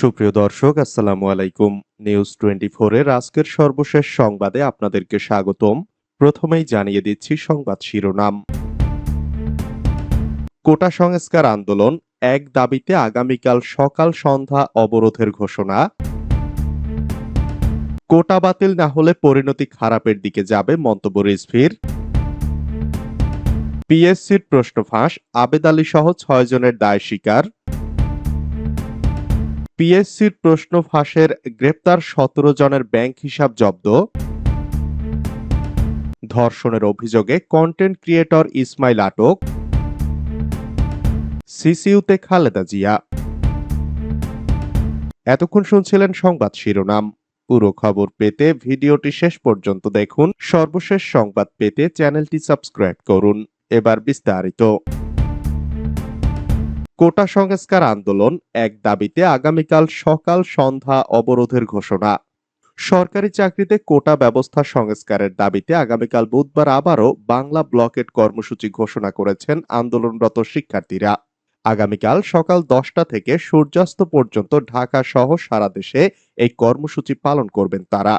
সুপ্রিয় দর্শক, আসসালামু আলাইকুম। নিউজ টোয়েন্টি এর আজকের সর্বশেষ সংবাদে আপনাদেরকে স্বাগতম। প্রথমেই জানিয়ে দিচ্ছি সংবাদ শিরোনাম। কোটা সংস্কার আন্দোলন, এক দাবিতে আগামীকাল সকাল সন্ধ্যা অবরোধের ঘোষণা। কোটা বাতিল না হলে পরিণতি খারাপের দিকে যাবে মন্তব্য রিজভির। পিএসসির প্রশ্ন ফাঁস আবেদ আলী সহ ছয় জনের দায় স্বীকার। পিএসসির প্রশ্ন ফাঁসের গ্রেপ্তার সতেরো জনের ব্যাংক হিসাব জব্দ। ধর্ষণের অভিযোগে কন্টেন্ট ক্রিয়েটর ইসমাইল আটক। সিসিউতে খালেদা জিয়া। এতক্ষণ শুনছিলেন সংবাদ শিরোনাম। পুরো খবর পেতে ভিডিওটি শেষ পর্যন্ত দেখুন। সর্বশেষ সংবাদ পেতে চ্যানেলটি সাবস্ক্রাইব করুন। এবার বিস্তারিত। কোটা সংস্কার আন্দোলন এক দাবিতে আগামীকাল সকাল সন্ধ্যা অবরোধের ঘোষণা। সরকারি চাকরিতে কোটা ব্যবস্থা সংস্কারের দাবিতে আগামীকাল বুধবার আবারও বাংলা ব্লকেট কর্মসূচি ঘোষণা করেছেন আন্দোলনরত শিক্ষার্থীরা। আগামীকাল সকাল দশটা থেকে সূর্যাস্ত পর্যন্ত ঢাকা সহ সারা দেশে এই কর্মসূচি পালন করবেন তারা।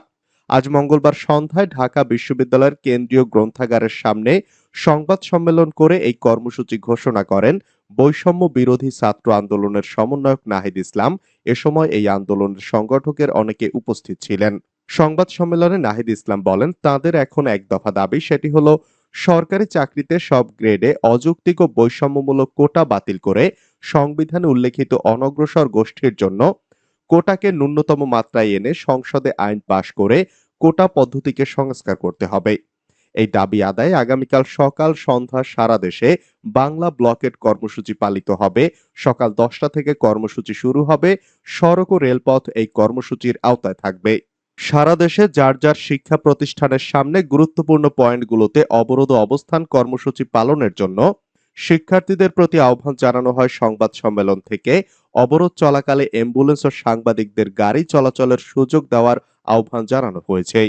আজ মঙ্গলবার সন্ধ্যায় ঢাকা বিশ্ববিদ্যালয়ের কেন্দ্রীয় গ্রন্থাগারের সামনে সংবাদ সম্মেলন করে এই কর্মসূচি ঘোষণা করেন বৈষম্য বিরোধী ছাত্র আন্দোলনের সমন্বয়ক নাহিদ ইসলাম। এ সময় এই আন্দোলনের সংগঠকের অনেকে উপস্থিত ছিলেন। সংবাদ সম্মেলনে নাহিদ ইসলাম বলেন, তাদের এখন এক দফা দাবি, সেটি হলো সরকারি চাকরিতে সব গ্রেডে অযৌক্তিক ও বৈষম্যমূলক কোটা বাতিল করে সংবিধানে উল্লেখিত অনগ্রসর গোষ্ঠীর জন্য কোটাকে ন্যূনতম মাত্রায় এনে সংসদে আইন পাশ করে কোটা পদ্ধতিকে সংস্কার করতে হবে। এই দাবি আদায়ে আগামীকাল সকাল সন্ধ্যা সারা দেশে বাংলা ব্লকেট কর্মসূচি পালিত হবে। সকাল দশটা থেকে কর্মসূচি শুরু হবে। সড়ক ও রেলপথ এই কর্মসূচির আওতায় থাকবে। সারা দেশে যার যার শিক্ষা প্রতিষ্ঠানের সামনে গুরুত্বপূর্ণ পয়েন্টগুলোতে অবরোধ অবস্থান কর্মসূচি পালনের জন্য শিক্ষার্থীদের প্রতি আহ্বান জানানো হয় সংবাদ সম্মেলন থেকে। অবরোধ চলাকালে অ্যাম্বুলেন্স ও সাংবাদিকদের গাড়ি চলাচলের সুযোগ দেওয়ার আহ্বান জানানো হয়েছে।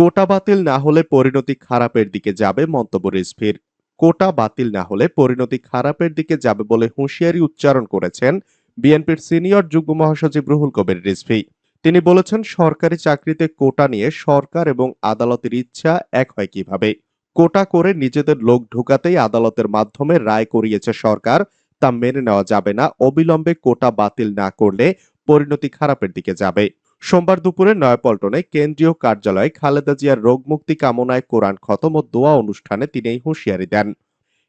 কোটা বাতিল না হলে পরিণতি খারাপের দিকে যাবে মন্তব্য রিজভির। কোটা বাতিল না হলে পরিণতি খারাপের দিকে যাবে বলে হুঁশিয়ারি উচ্চারণ করেছেন বিএনপির সিনিয়র যুগ্ম মহাসচিব রুহুল কবির রিজভি। তিনি বলেছেন, সরকারি চাকরিতে কোটা নিয়ে সরকার এবং আদালতের ইচ্ছা এক হয় কীভাবে? কোটা করে নিজেদের লোক ঢোকাতেই আদালতের মাধ্যমে রায় করিয়েছে সরকার, তা মেনে নেওয়া যাবে না। অবিলম্বে কোটা বাতিল না করলে পরিণতি খারাপের দিকে যাবে। সোমবার দুপুরে নয়াপল্টনে কেন্দ্রীয় কার্যালয়ে খালেদা জিয়ার রোগমুক্তি কামনায় কোরআন খতম ও দোয়া অনুষ্ঠানে তিনি এই হুঁশিয়ারি দেন।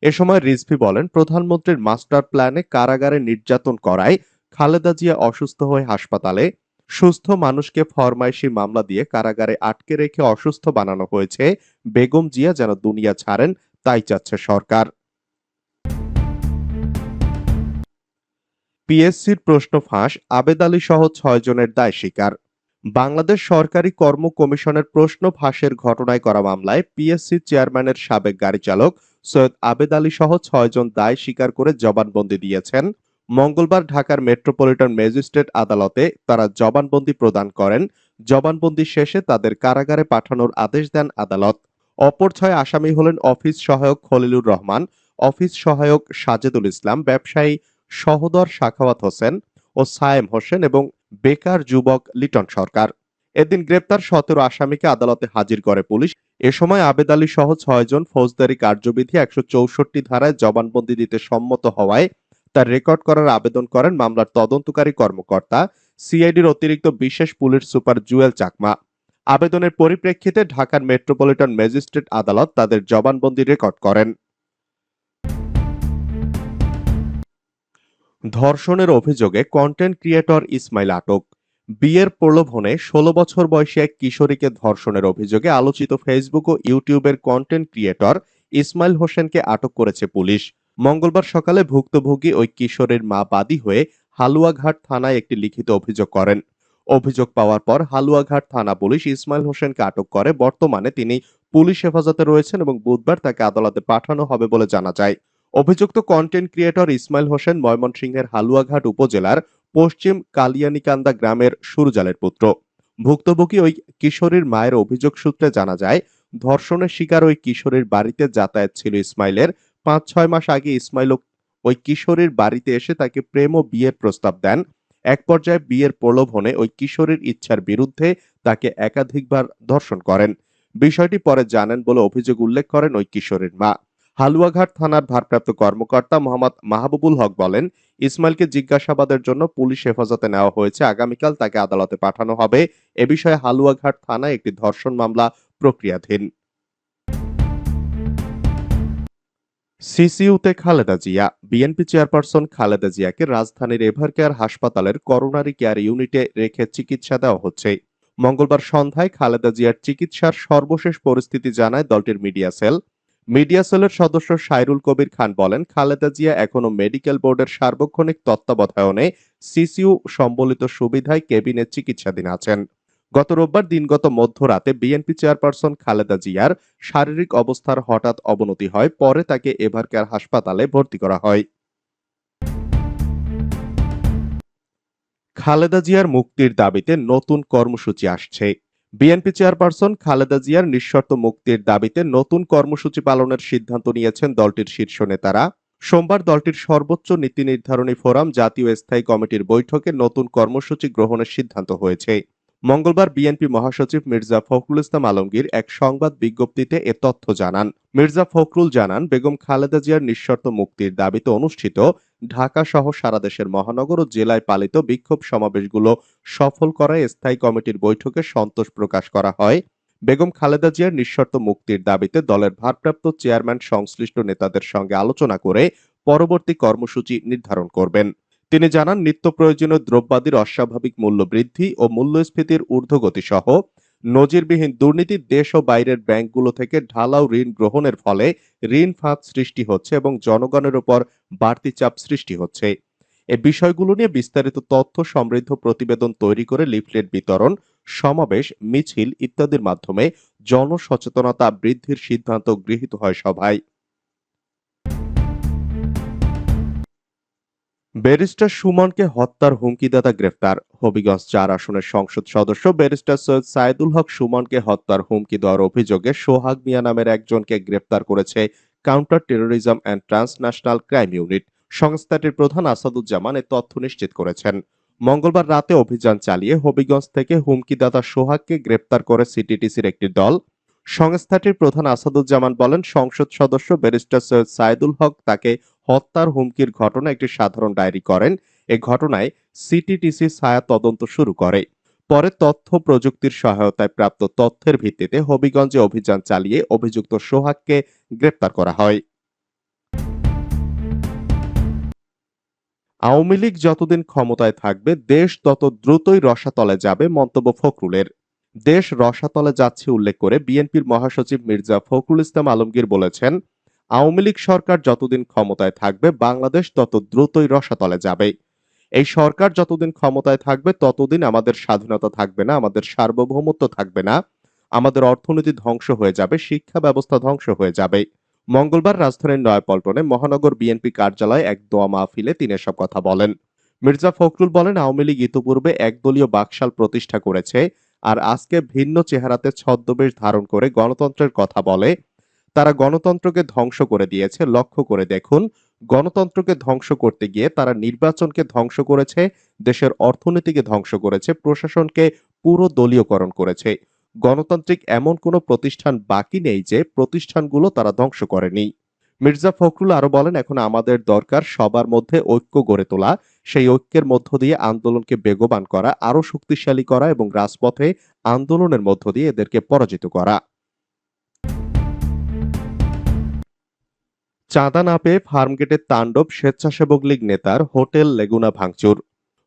এ সময় রিজভি বলেন, প্রধানমন্ত্রীর মাস্টার প্ল্যানে কারাগারে নির্যাতন করায় খালেদা জিয়া অসুস্থ হয়ে হাসপাতালে। সুস্থ মানুষকে ফরমাইশি মামলা দিয়ে কারাগারে আটকে রেখে অসুস্থ বানানো হয়েছে। বেগম জিয়া যেন দুনিয়া ছাড়েন, তাই চাচ্ছে সরকার। পিএসসির প্রশ্ন ফাঁস, আবেদ আলী সহ ছয় জনের দায় স্বীকার। বাংলাদেশ সরকারি কর্ম কমিশনের প্রশ্ন ফাঁসের ঘটনায় করা মামলায় পিএসসি চেয়ারম্যানের সাবেক গাড়ি চালক সৈয়দ আবেদ আলী সহ ছয়জন দায় স্বীকার করে জবানবন্দি দিয়েছেন। মঙ্গলবার ঢাকার মেট্রোপলিটন ম্যাজিস্ট্রেট আদালতে তারা জবানবন্দি প্রদান করেন। জবানবন্দি শেষে তাদের কারাগারে পাঠানোর আদেশ দেন আদালত। অপর ছয় আসামি হলেন অফিস সহায়ক খলিলুর রহমান, অফিস সহায়ক সাজেদুল ইসলাম, ব্যবসায়ী সহদর শাখাওয়াত হোসেন ও সায়েম হোসেন এবং বেকার যুবক লিটন সরকার। এদিন গ্রেপ্তার সতেরো আসামিকে আদালতে হাজির করে পুলিশ। এ সময় আবেদ আলী সহ ছয়জন ফৌজদারি কার্যবিধি একশো চৌষট্টি ধারায় জবানবন্দি দিতে সম্মত হওয়ায় তার রেকর্ড করার আবেদন করেন মামলার তদন্তকারী কর্মকর্তা, সিআইডির অতিরিক্ত বিশেষ পুলিশ সুপার জুয়েল চাকমা। আবেদনের পরিপ্রেক্ষিতে ঢাকার মেট্রোপলিটন ম্যাজিস্ট্রেট আদালত তাদের জবানবন্দি রেকর্ড করেন। ধর্ষণের অভিযোগে কন্টেন্ট ক্রিয়েটর ইসমাইল আটক। বিয়ের প্রলোভনে ষোলো বছর বয়সী এক কিশোরীকে ধর্ষণের অভিযোগে আলোচিত ফেসবুক ও ইউটিউবের কন্টেন্ট ক্রিয়েটর ইসমাইল হোসেনকে আটক করেছে পুলিশ। মঙ্গলবার সকালে ভুক্তভোগী ওই কিশোরের মা বাদী হয়ে হালুয়াঘাট থানায় একটি লিখিত অভিযোগ করেন। অভিযোগ পাওয়ার পর হালুয়াঘাট থানা পুলিশ ইসমাইল হোসেনকে আটক করে। বর্তমানে তিনি পুলিশ হেফাজতে রয়েছেন এবং বুধবার তাকে আদালতে পাঠানো হবে বলে জানা যায়। অভিযুক্ত কন্টেন্ট ক্রিয়েটর ইসমাইল হোসেন ময়মনসিংহের হালুয়াঘাট উপজেলার পশ্চিম কালিয়ানিকান্দা গ্রামের সুরজালের পুত্র। ভুক্তভোগী ওই কিশোরীর মায়ের অভিযোগ সূত্রে জানা যায়, ধর্ষণের শিকার ওই কিশোরীর বাড়িতে যাতায়াত ছিল ইসমাইলের। পাঁচ ছয় মাস আগে ইসমাইল ওই কিশোরীর বাড়িতে এসে তাকে প্রেম ও বিয়ের প্রস্তাব দেন। এক পর্যায়ে বিয়ের প্রলোভনে ওই কিশোরীর ইচ্ছার বিরুদ্ধে তাকে একাধিকবার ধর্ষণ করেন। বিষয়টি পরে জানেন বলে অভিযোগ উল্লেখ করেন ওই কিশোরীর মা। হালুয়াঘাট থানার ভারপ্রাপ্ত কর্মকর্তা মোহাম্মদ মাহবুবুল হক বলেন, ইসমাইলকে জিজ্ঞাসাবাদের জন্য পুলিশ হেফাজতে নেওয়া হয়েছে। আগামীকাল তাকে আদালতে পাঠানো হবে। এ বিষয়ে হালুয়াঘাট থানায় একটি ধর্ষণ মামলা প্রক্রিয়াধীন। সিসিউতে খালেদা জিয়া। বিএনপি চেয়ারপারসন খালেদা জিয়াকে রাজধানীর এভারকেয়ার হাসপাতালের করোনারি কেয়ার ইউনিটে রেখে চিকিৎসা দেওয়া হচ্ছে। মঙ্গলবার সন্ধ্যায় খালেদা জিয়ার চিকিৎসার সর্বশেষ পরিস্থিতি জানায় দলটির মিডিয়া সেল। মিডিয়া সেলের সদস্য সাইরুল কবির খান বলেন, খালেদা জিয়া এখনও মেডিকেল বোর্ডের সার্বক্ষণিক তত্ত্বাবধায়নে সিসিউ সম্বলিত সুবিধায় কেবিনে চিকিৎসাধীন আছেন। গত রোববার দিনগত মধ্যরাতে বিএনপি চেয়ারপারসন খালেদা জিয়ার শারীরিক অবস্থার হঠাৎ অবনতি হয়, পরে তাকে এভারকেয়ার হাসপাতালে ভর্তি করা হয়। খালেদা জিয়ার মুক্তির দাবিতে নতুন কর্মসূচি আসছে। বিএনপি চেয়ারপারসন খালেদা জিয়ার নিঃশর্ত মুক্তির দাবিতে নতুন কর্মসূচি পালনের সিদ্ধান্ত নিয়েছেন দলটির শীর্ষ নেতারা। সোমবার দলটির সর্বোচ্চ নীতি নির্ধারণী ফোরাম জাতীয় স্থায়ী কমিটির বৈঠকে নতুন কর্মসূচি গ্রহণের সিদ্ধান্ত হয়েছে। মঙ্গলবার বিএনপি মহাসচিব মির্জা ফখরুল ইসলাম আলমগীর এক সংবাদ বিজ্ঞপ্তিতে এ তথ্য জানান। মির্জা ফখরুল জানান, বেগম খালেদা জিয়ার নিঃশর্ত মুক্তির দাবিতে অনুষ্ঠিত ঢাকা সহ সারা দেশের মহানগর ও জেলায় পালিত বিক্ষোভ সমাবেশগুলো সফল করায় স্থায়ী কমিটির বৈঠকে সন্তোষ প্রকাশ করা হয়। বেগম খালেদা জিয়ার নিঃশর্ত মুক্তির দাবিতে দলের ভারপ্রাপ্ত চেয়ারম্যান সংশ্লিষ্ট নেতাদের সঙ্গে আলোচনা করে পরবর্তী কর্মসূচি নির্ধারণ করবেন। তিনি জানান, নিত্য প্রয়োজনীয় দ্রব্যাদির অস্বাভাবিক মূল্য বৃদ্ধি ও মূল্যস্ফীতির ঊর্ধ্বগতি সহ নজিরবিহীন দুর্নীতি দেশ ও বাইরের ব্যাংকগুলো থেকে ঢালাও ঋণ গ্রহণের ফলে ঋণ ফাঁদ সৃষ্টি হচ্ছে এবং জনগণের উপর বাড়তি চাপ সৃষ্টি হচ্ছে। এ বিষয়গুলো নিয়ে বিস্তারিত তথ্য সমৃদ্ধ প্রতিবেদন তৈরি করে লিফলেট বিতরণ, সমাবেশ, মিছিল ইত্যাদির মাধ্যমে জনসচেতনতা বৃদ্ধির সিদ্ধান্ত গৃহীত হয় সভায়। ব্যারিস্টার সুমনকে হত্যার হুমকিদাতা গ্রেফতার। হবিগঞ্জ চার আসনের সংসদ সদস্য ব্যারিস্টার সৈয়দ সাইদুল হক সুমনকে হত্যার হুমকি দেওয়ার অভিযোগে সোহাগ মিয়া নামের একজনকে গ্রেফতার করেছে counter terrorism and transnational crime unit. সংস্থাটির প্রধান আসাদুজ্জামান এ তথ্য নিশ্চিত করেছেন। মঙ্গলবার রাতে অভিযান চালিয়ে হবিগঞ্জ থেকে হুমকিদাতা সোহাগকে গ্রেপ্তার করে সিটিটিসির একটি দল। সংস্থাটির প্রধান আসাদুজ্জামান বলেন, সংসদ সদস্য ব্যারিস্টার সৈয়দ সাইদুল হক তাকে হত্যার হুমকির ঘটনা একটি সাধারণ ডায়েরি করেন। এ ঘটনায় সিটিটিসি ছায়া তদন্ত শুরু করে। পরে তথ্য প্রযুক্তির সহায়তায় প্রাপ্ত তথ্যের ভিত্তিতে হবিগঞ্জে অভিযান চালিয়ে অভিযুক্ত সোহাগকে গ্রেপ্তার করা হয়। আওয়ামী লীগ যতদিন ক্ষমতায় থাকবে, দেশ তত দ্রুতই রসাতলে যাবে মন্তব্য ফখরুলের। দেশ রসাতলে যাচ্ছে উল্লেখ করে বিএনপির মহাসচিব মির্জা ফখরুল ইসলাম আলমগীর বলেছেন আওয়ামী লীগ সরকার যতদিন ক্ষমতায় থাকবে, বাংলাদেশ তত দ্রুতই রসাতলে যাবে। এই সরকার যতদিন ক্ষমতায় থাকবে, ততদিন আমাদের স্বাধীনতা থাকবে না, আমাদের সার্বভৌমত্ব থাকবে না, আমাদের অর্থনীতি ধ্বংস হয়ে যাবে, শিক্ষা ব্যবস্থা ধ্বংস হয়ে যাবে। মঙ্গলবার রাজধানীর নয়াপল্টনে মহানগর বিএনপি কার্যালয়ে এক দোয়া মাহফিলে তিনি এসব কথা বলেন। মির্জা ফখরুল বলেন, আওয়ামী লীগ ইতোপূর্বে একদলীয় বাকশাল প্রতিষ্ঠা করেছে আর আজকে ভিন্ন চেহারাতে ছদ্মবেশ ধারণ করে গণতন্ত্রের কথা বলে তারা গণতন্ত্রকে ধ্বংস করে দিয়েছে, লক্ষ্য করে দেখুন। গণতন্ত্রকে ধ্বংস করতে গিয়ে তারা নির্বাচনকে ধ্বংস করেছে, দেশের অর্থনীতিকে ধ্বংস করেছে, প্রশাসনকে পুরো দলীয়করণ করেছে। গণতান্ত্রিক এমন কোনো প্রতিষ্ঠান বাকি নেই যে প্রতিষ্ঠানগুলো তারা ধ্বংস করেনি। মির্জা ফখরুল আরও বলেন, এখন আমাদের দরকার সবার মধ্যে ঐক্য গড়ে তোলা, সেই ঐক্যের মধ্য দিয়ে আন্দোলনকে বেগবান করা, আরও শক্তিশালী করা এবং রাজপথে আন্দোলনের মধ্য দিয়ে এদেরকে পরাজিত করা। চাঁদা না পেয়ে ফার্মগেটের তাণ্ডব স্বেচ্ছাসেবক লীগ নেতার হোটেল লেগুনা ভাঙচুর।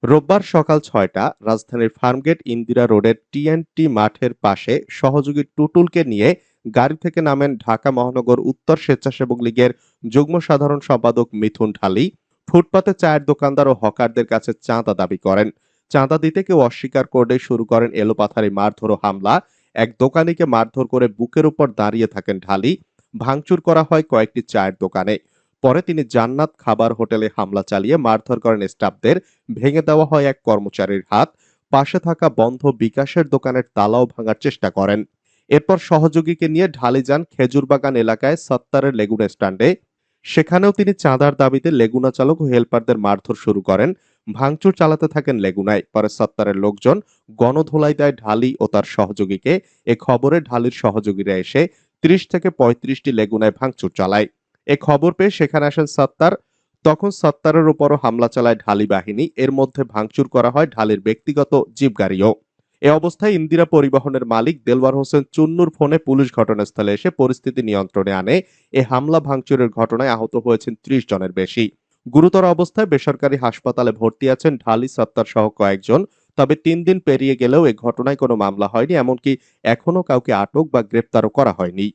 রোববার সকাল ছয়টা রাজধানীর ফার্মগেট ইন্দিরা রোডের টিএনটি মাঠের পাশে সহযোগী টুটুলকে নিয়ে গাড়ি থেকে নামেন ঢাকা মহানগর উত্তর স্বেচ্ছাসেবক লীগের যুগ্ম সাধারণ সম্পাদক মিথুন ঢালি। ফুটপাতে চায়ের দোকানদার ও হকারদের কাছে চাঁদা দাবি করেন। চাঁদা দিতে কেউ অস্বীকার করলে শুরু করেন এলোপাথারি মারধর ও হামলা। এক দোকানিকে মারধর করে বুকের উপর দাঁড়িয়ে থাকেন ঢালি। ভাঙচুর করা হয় কয়েকটি চায়ের দোকানে। পরে তিনি জান্নাত খাবার হোটেলে হামলা চালিয়ে মারধর করেন স্টাফদের। ভেঙে দেওয়া হয় এক কর্মচারীর হাত। পাশে থাকা বন্ধ বিকাশের দোকানের তালাও ভাঙার চেষ্টা করেন। এরপর সহযোগীকে নিয়ে ঢালি যান খেজুরবাগান এলাকায় সত্তারের লেগুন স্ট্যান্ডে। সেখানেও তিনি চাঁদার দাবিতে লেগুনা চালক ও হেলপারদের মারধর শুরু করেন। ভাঙচুর চালাতে থাকেন লেগুনায়। পরে সত্তারের লোকজন গণধোলাই দেয় ঢালি ও তার সহযোগীকে। এ খবরে ঢালির সহযোগীরা এসে ত্রিশ থেকে পঁয়ত্রিশটি লেগুনায় ভাঙচুর চালায়। এ খবর পেয়ে সেখানে আসেন সত্তার। তখন সত্তারের উপরও হামলা চালায় ঢালি বাহিনী। এর মধ্যে ভাঙচুর করা হয় ঢালির ব্যক্তিগত জিপ গাড়িও এ অবস্থায় ইন্দিরা পরিবহনের মালিক দেলওয়ার হোসেন চুন্নুর ফোনে পুলিশ ঘটনাস্থলে এসে পরিস্থিতি নিয়ন্ত্রণে আনে। এ হামলা ভাঙচুরের ঘটনায় আহত হয়েছেন ত্রিশ জনের বেশি। গুরুতর অবস্থায় বেসরকারি হাসপাতালে ভর্তি আছেন ঢালি সত্তার সহ কয়েকজন। তবে তিন দিন পেরিয়ে গেলেও এ ঘটনায় কোনো মামলা হয়নি, এমনকি এখনও কাউকে আটক বা গ্রেপ্তারও করা হয়নি।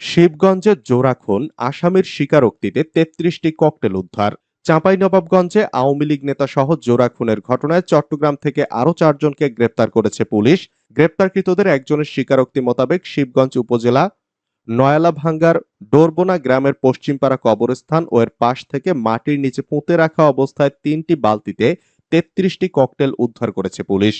শিবগঞ্জে জোড়াখুন আসামির স্বীকারোক্তিতে তেত্রিশটি ককটেল উদ্ধার। চাঁপাইনবাবগঞ্জে আওয়ামী লীগ নেতা সহ জোড়া খুনের ঘটনায় চট্টগ্রাম থেকে আরও চারজনকে গ্রেপ্তার করেছে পুলিশ। গ্রেপ্তারকৃতদের একজনের স্বীকারোক্তি মোতাবেক শিবগঞ্জ উপজেলা নয়ালা ভাঙ্গার ডোরবোনা গ্রামের পশ্চিমপাড়া কবরস্থান ও এর পাশ থেকে মাটির নিচে পুঁতে রাখা অবস্থায় তিনটি বালতিতে তেত্রিশটি ককটেল উদ্ধার করেছে পুলিশ।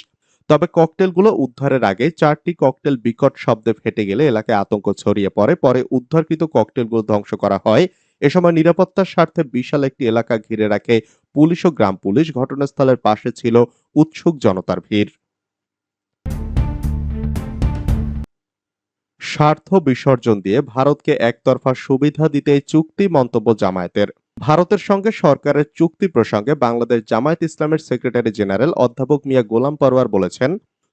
তবে ককটেলগুলো উদ্ধারের আগে চারটি ককটেল বিকট শব্দে ফেটে গেলে এলাকায় আতঙ্ক ছড়িয়ে পড়ে। পরে উদ্ধারকৃত ককটেলগুলো ধ্বংস করা হয়। এ সময় নিরাপত্তার স্বার্থে বিশাল একটি এলাকা ঘিরে রাখে পুলিশ ও গ্রাম পুলিশ। ঘটনাস্থলের পাশে ছিল উৎসুক জনতার ভিড়। স্বার্থ বিসর্জন দিয়ে ভারতকে একতরফা সুবিধা দিতে চুক্তি মন্তব্য জামায়াতের। ভারতের সঙ্গে সরকারের চুক্তি প্রসঙ্গে বাংলাদেশ জামায়াত ইসলামের সেক্রেটারি জেনারেল অধ্যাপক মিয়া গোলাম পরওয়ার বলেছেন,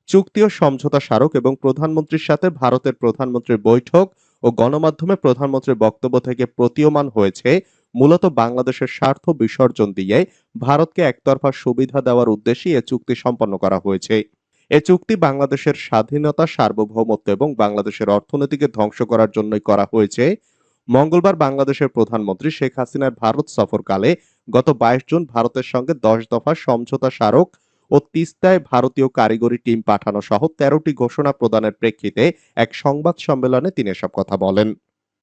চুক্তি ও সমঝোতা স্মারক এবং প্রধানমন্ত্রীর সাথে ভারতের প্রধানমন্ত্রীর বৈঠক ও গণমাধ্যমে প্রধানমন্ত্রীর বক্তব্য থেকে প্রতীয়মান হয়েছে, মূলত বাংলাদেশের স্বার্থ বিসর্জন দিয়ে ভারতকে একতরফা সুবিধা দেওয়ার উদ্দেশ্যে এ চুক্তি সম্পন্ন করা হয়েছে। এ চুক্তি বাংলাদেশের স্বাধীনতা, সার্বভৌমত্ব এবং বাংলাদেশের অর্থনীতিকে ধ্বংস করার জন্যই করা হয়েছে। মঙ্গলবার বাংলাদেশের প্রধানমন্ত্রী শেখ হাসিনার ভারত সফরকালে গত বাইশ জুন ভারতের সঙ্গে দশ দফা সমঝোতা স্মারক ও তিস্তায় ভারতীয় কারিগরি টিম পাঠানো সহ তেরোটি ঘোষণা প্রদানের প্রেক্ষিতে এক সংবাদ সম্মেলনে তিনি এসব কথা বলেন।